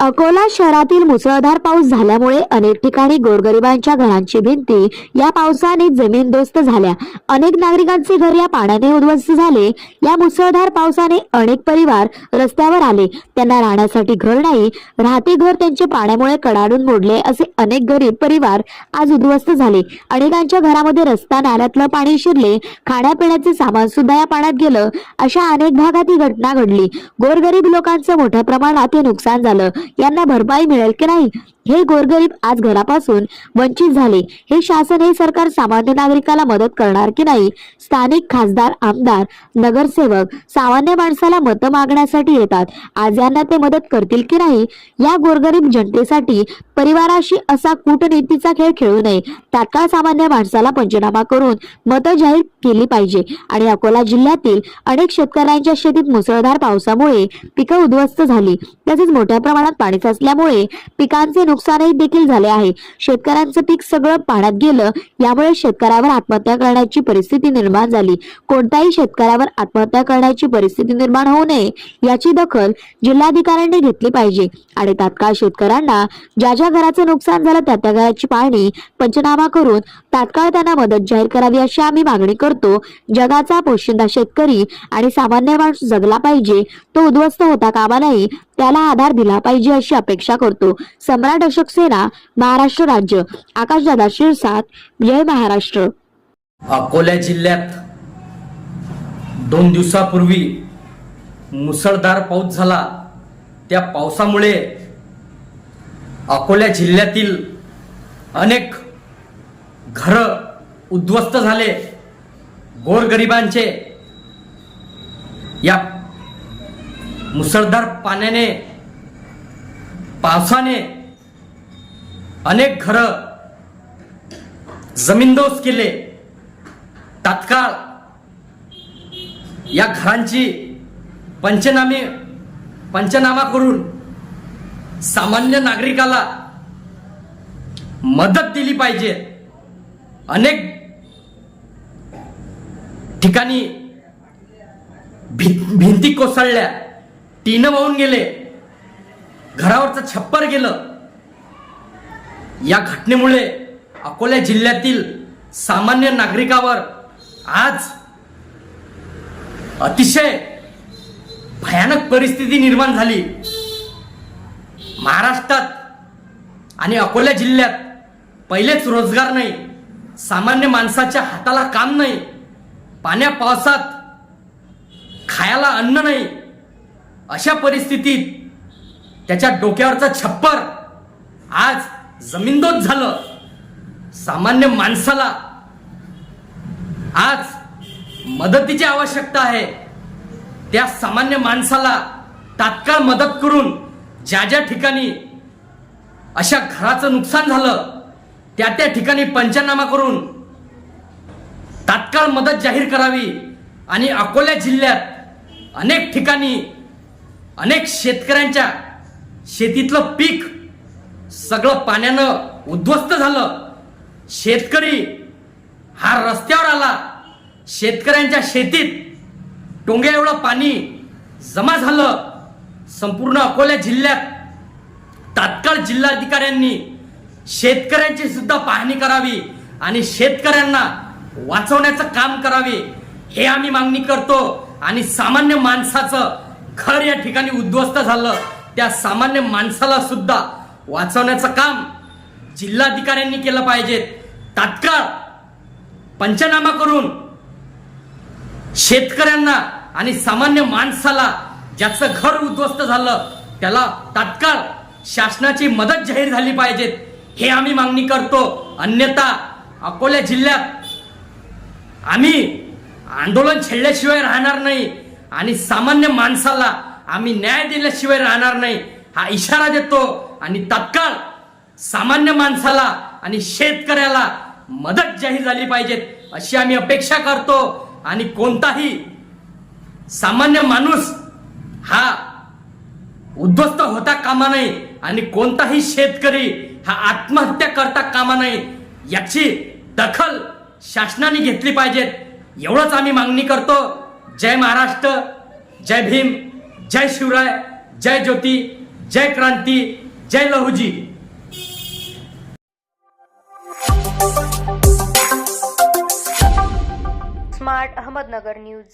अकोला शहरातील मुसळधार पाऊस झाल्यामुळे अनेक ठिकाणी गोरगरिबांच्या घरांची भिंती या पावसाने जमीनदोस्त झाल्या. अनेक नागरिकांचे घर या पाण्याने उद्ध्वस्त झाले. या मुसळधार पावसाने अनेक परिवार रस्त्यावर आले. त्यांना राहण्यासाठी घर नाही राहते घर त्यांचे पाण्यामुळे कडाडून मोडले असे अनेक गरीब परिवार आज उद्ध्वस्त झाले. अनेकांच्या घरामध्ये रस्ता नाल्यातलं पाणी शिरले. खाण्यापिण्याचे सामान सुद्धा या पाण्यात गेलं. अशा अनेक भागात ही घटना घडली. गोरगरीब लोकांचं मोठ्या प्रमाणात हे नुकसान झालं. यांना भरपाई मिळेल की नाही? हे गोरगरीब आज घरापासून वंचित झाले. हे शासन हे सरकार सामान्य नागरिकाला मदत करणार की नाही? स्थानिक खासदार आमदार नगरसेवक सामान्य माणसाला मतं मागण्यासाठी येतात. आज यांना ते मदत करतील की नाही? या गोरगरीब जनतेसाठी परिवाराशी असा कूटनीतीचा खेळ खेळू नये. तात्काळ सामान्य माणसाला पंचनामा करून मतं जाहीर केली पाहिजे. आणि अकोला जिल्ह्यातील अनेक शेतकऱ्यांच्या शेतीत मुसळधार पावसामुळे पिकं उद्ध्वस्त झाली. तसेच मोठ्या प्रमाणात पाणी साचल्यामुळे पिकांचे नुकसानही देखील झाले आहे. शेतकऱ्यांचं पीक सगळं पाण्यात गेलं यामुळे शेतकऱ्यावर आत्महत्या करण्याची परिस्थिती निर्माण झाली. कोणत्याही शेतकऱ्यावर आत्महत्या करण्याची परिस्थिती निर्माण होऊ नये याची दखल जिल्हाधिकाऱ्यांनी घेतली पाहिजे. आणि तात्काळ शेतकऱ्यांना ज्या ज्या घराचं नुकसान झालं त्या त्या घराची पाहणी पंचनामा करून तात्काळ त्यांना मदत जाहीर करावी अशी आम्ही मागणी करतो. जगाचा पोशिंदा शेतकरी आणि सामान्य माणूस जगला पाहिजे. तो उद्ध्वस्त होता कामा नाही त्याला आधार दिला पाहिजे अशी अपेक्षा करतो. सम्राट अशोक सेना महाराष्ट्र राज्य. आकाशदादा शिरसाट जय महाराष्ट्र. अकोला जिल्ह्यात दोन दिवसापूर्वी मुसळधार पाऊस झाला. त्या पावसामुळे अकोला जिल्ह्यातील अनेक घर उद्ध्वस्त झाले. गोरगरिबांचे या मुसळधार पाण्याने पावसाने अनेक घर जमीनदोस केले. तात्काळ या घरांची पंचनामे पंचनामा करून सामान्य नागरिकाला मदत दिली पाहिजे. अनेक ठिकाणी भी- भिंती कोसळल्या. टीनं वाहून गेले. घरावरचं छप्पर गेलं. या घटनेमुळे अकोला जिल्ह्यातील सामान्य नागरिकावर आज अतिशय भयानक परिस्थिती निर्माण झाली. महाराष्ट्रात आणि अकोला जिल्ह्यात पहिलेच रोजगार नाही सामान्य माणसाच्या हाताला काम नाही पाण्या पावसात खायला अन्न नाही अशा परिस्थितीत त्याच्या डोक्यावरचा छप्पर आज जमीनदोत झालं. सामान्य माणसाला आज मदतीची आवश्यकता आहे. त्या सामान्य माणसाला तात्काळ मदत करून ज्या ज्या ठिकाणी अशा घराचं नुकसान झालं त्या त्या ठिकाणी पंचनामा करून तात्काळ मदत जाहीर करावी. आणि अकोला जिल्ह्यात अनेक ठिकाणी अनेक शेतकऱ्यांच्या शेतीतलं पीक सगळं पाण्यानं उद्ध्वस्त झालं. शेतकरी हा रस्त्यावर आला. शेतकऱ्यांच्या शेतीत टोंग्या एवढं पाणी जमा झालं. संपूर्ण अकोला जिल्ह्यात तात्काळ जिल्हाधिकाऱ्यांनी शेतकऱ्यांची सुद्धा पाहणी करावी आणि शेतकऱ्यांना वाचवण्याचं काम करावे हे आम्ही मागणी करतो. आणि सामान्य माणसाचं घर या ठिकाणी उद्ध्वस्त झालं. त्या सामान्य माणसाला सुद्धा वाचवण्याचं काम जिल्हाधिकाऱ्यांनी केलं पाहिजे. तात्काळ पंचनामा करून शेतकऱ्यांना आणि सामान्य माणसाला ज्याचं घर उद्ध्वस्त झालं त्याला तात्काळ शासनाची मदत जाहीर झाली पाहिजे. हे आम्ही मागणी करतो. अन्यथा अकोला जिल्ह्यात आम्ही आंदोलन छेडल्याशिवाय राहणार नाही. आणि सामान्य माणसाला आम्ही न्याय दिल्याशिवाय राहणार नाही. हा इशारा देतो आणि तत्काळ सामान्य माणसाला आणि शेतकऱ्याला मदत जाहीर झाली पाहिजेत अशी आम्ही अपेक्षा करतो. आणि कोणताही सामान्य माणूस हा उद्ध्वस्त होता कामा नये आणि कोणताही शेतकरी हा आत्महत्या करता कामा नये याची दखल शासनाने घेतली पाहिजेत एवढंच आम्ही मागणी करतो. जय महाराष्ट्र जय भीम जय शिवराय जय ज्योती जय क्रांती जय लहुजी. Smart Ahmednagar news.